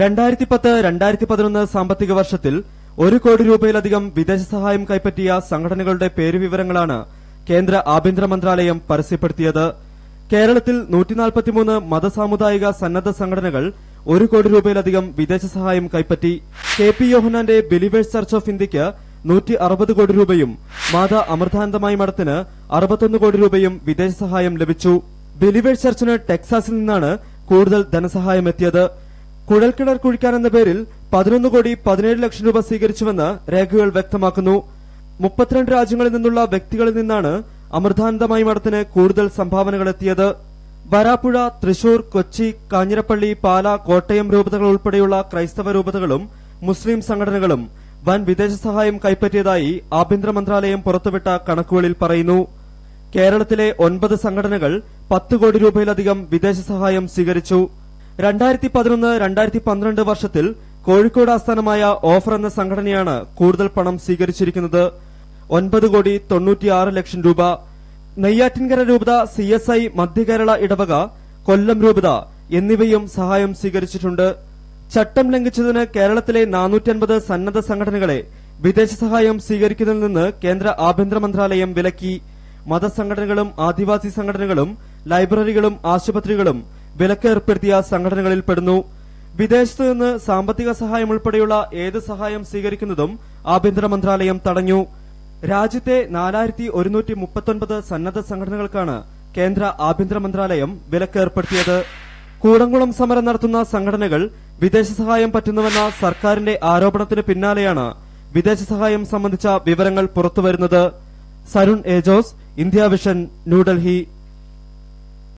രണ്ടായിരത്തി പത്ത് രണ്ടായിരത്തി പതിനൊന്ന് സാമ്പത്തിക വർഷത്തിൽ ഒരു കോടി രൂപയിലധികം വിദേശ സഹായം കൈപ്പറ്റിയ സംഘടനകളുടെ പേരുവിവരങ്ങളാണ് കേന്ദ്ര ആഭ്യന്തര മന്ത്രാലയം പരസ്യപ്പെടുത്തിയത്. കേരളത്തിൽ നൂറ്റിനാൽപ്പത്തിമൂന്ന് മതസാമുദായിക സന്നദ്ധ സംഘടനകൾ ഒരു കോടി രൂപയിലധികം വിദേശ സഹായം കൈപ്പറ്റി. കെ പി യോഹനാന്റെ ബിലീവേഴ്സ് ചർച്ച് ഓഫ് ഇന്ത്യയ്ക്ക് നൂറ്റി അറുപത് കോടി രൂപയും മാതാ അമൃതാനന്ദമായി മഠത്തിന് അറുപത്തൊന്ന് കോടി രൂപയും വിദേശ സഹായം ലഭിച്ചു. ബിലീവേഴ്സ് ചർച്ചിന് ടെക്സാസിൽ നിന്നാണ് കൂടുതൽ ധനസഹായം എത്തിയത്. കുഴൽക്കിണർ കുഴിക്കാൻ എന്ന പേരിൽ പതിനൊന്ന് കോടി പതിനേഴ് ലക്ഷം രൂപ സ്വീകരിച്ചുവെന്ന് രേഖകൾ വ്യക്തമാക്കുന്നു. മുപ്പത്തിരണ്ട് രാജ്യങ്ങളിൽ നിന്നുള്ള വ്യക്തികളിൽ നിന്നാണ് അമൃതാനന്ദമായി മഠത്തിന് കൂടുതൽ സംഭാവനകൾ എത്തിയത്. വരാപ്പുഴ തൃശൂർ കൊച്ചി കാഞ്ഞിരപ്പള്ളി പാല കോട്ടയം രൂപതകൾ ഉൾപ്പെടെയുള്ള ക്രൈസ്തവ രൂപതകളും മുസ്ലിം സംഘടനകളും വൻ വിദേശ സഹായം കൈപ്പറ്റിയതായി ആഭ്യന്തര മന്ത്രാലയം പുറത്തുവിട്ട കണക്കുകളിൽ പറയുന്നു. കേരളത്തിലെ ഒൻപത് സംഘടനകൾ പത്ത് കോടി രൂപയിലധികം വിദേശ സഹായം സ്വീകരിച്ചു. രണ്ടായിരത്തി പതിനൊന്ന് രണ്ടായിരത്തി പന്ത്രണ്ട് വർഷത്തിൽ കോഴിക്കോട് ആസ്ഥാനമായ ഓഫർ എന്ന സംഘടനയാണ് കൂടുതൽ പണം സ്വീകരിച്ചിരിക്കുന്നത്. ഒൻപത് കോടി തൊണ്ണൂറ്റിയാറ് ലക്ഷം രൂപ. നെയ്യാറ്റിൻകര രൂപത സി എസ് ഐ മധ്യകേരള ഇടവക കൊല്ലം രൂപത എന്നിവയും സഹായം സ്വീകരിച്ചിട്ടുണ്ട്. ചട്ടം ലംഘിച്ചതിന് കേരളത്തിലെ നാനൂറ്റൻപത് സന്നദ്ധ സംഘടനകളെ വിദേശ സഹായം സ്വീകരിക്കുന്നതിൽ നിന്ന് കേന്ദ്ര ആഭ്യന്തര മന്ത്രാലയം വിലക്കി. മതസംഘടനകളും ആദിവാസി സംഘടനകളും ലൈബ്രറികളും ആശുപത്രികളും വിലക്ക് സംഘടനകളിൽപ്പെടുന്നു സംഘടനകളിൽ പെടുന്നു. വിദേശത്ത് നിന്ന് സാമ്പത്തിക സഹായം ഉൾപ്പെടെയുള്ള ഏത് സഹായം സ്വീകരിക്കുന്നതും ആഭ്യന്തര മന്ത്രാലയം തടഞ്ഞു. രാജ്യത്തെ നാലായിരത്തി ഒരുന്നൂറ്റി മുപ്പത്തൊൻപത് സന്നദ്ധ സംഘടനകൾക്കാണ് കേന്ദ്ര ആഭ്യന്തര മന്ത്രാലയം വിലക്കേർപ്പെടുത്തിയത്. കൂടംകുളം സമരം നടത്തുന്ന സംഘടനകൾ വിദേശ സഹായം പറ്റുന്നുവെന്ന സർക്കാരിന്റെ ആരോപണത്തിന് പിന്നാലെയാണ് വിദേശ സഹായം സംബന്ധിച്ച വിവരങ്ങൾ പുറത്തുവരുന്നത്. സരുൺ ഏജോസ് ജോസ് ഇന്ത്യ വിഷൻ ന്യൂഡൽഹി.